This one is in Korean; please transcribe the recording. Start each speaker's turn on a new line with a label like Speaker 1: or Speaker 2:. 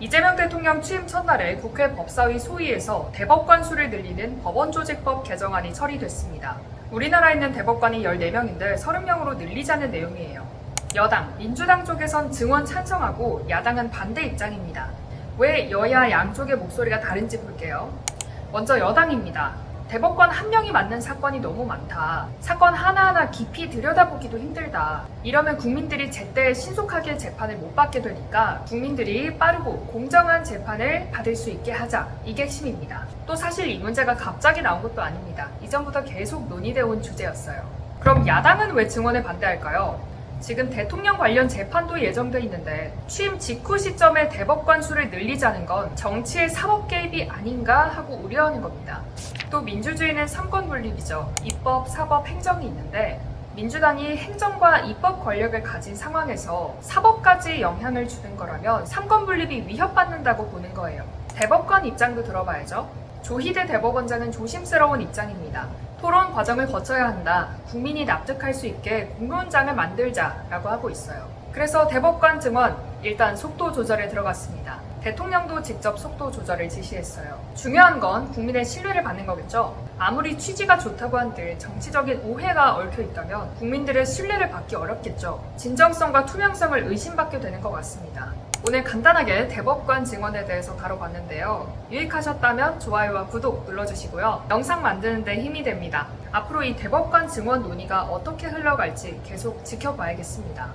Speaker 1: 이재명 대통령 취임 첫날에 국회 법사위 소위에서 대법관 수를 늘리는 법원조직법 개정안이 처리됐습니다. 우리나라에 있는 대법관이 14명인데 30명으로 늘리자는 내용이에요. 여당, 민주당 쪽에선 증원 찬성하고 야당은 반대 입장입니다. 왜 여야 양쪽의 목소리가 다른지 볼게요. 먼저 여당입니다. 대법관 한 명이 맡는 사건이 너무 많다. 사건 하나하나 깊이 들여다보기도 힘들다. 이러면 국민들이 제때 신속하게 재판을 못 받게 되니까 국민들이 빠르고 공정한 재판을 받을 수 있게 하자. 이게 핵심입니다. 또 사실 이 문제가 갑자기 나온 것도 아닙니다. 이전부터 계속 논의되어 온 주제였어요. 그럼 야당은 왜 증언에 반대할까요? 지금 대통령 관련 재판도 예정돼 있는데 취임 직후 시점에 대법관 수를 늘리자는 건 정치의 사법 개입이 아닌가 하고 우려하는 겁니다. 또 민주주의는 삼권 분립이죠. 입법, 사법, 행정이 있는데 민주당이 행정과 입법 권력을 가진 상황에서 사법까지 영향을 주는 거라면 삼권 분립이 위협받는다고 보는 거예요. 대법관 입장도 들어봐야죠. 조희대 대법원장은 조심스러운 입장입니다. 토론 과정을 거쳐야 한다. 국민이 납득할 수 있게 공론장을 만들자라고 하고 있어요. 그래서 대법관 증언 일단 속도 조절에 들어갔습니다. 대통령도 직접 속도 조절을 지시했어요. 중요한 건 국민의 신뢰를 받는 거겠죠. 아무리 취지가 좋다고 한들 정치적인 오해가 얽혀 있다면 국민들의 신뢰를 받기 어렵겠죠. 진정성과 투명성을 의심받게 되는 것 같습니다. 오늘 간단하게 대법관 증언에 대해서 다뤄봤는데요. 유익하셨다면 좋아요와 구독 눌러주시고요. 영상 만드는 데 힘이 됩니다. 앞으로 이 대법관 증언 논의가 어떻게 흘러갈지 계속 지켜봐야겠습니다.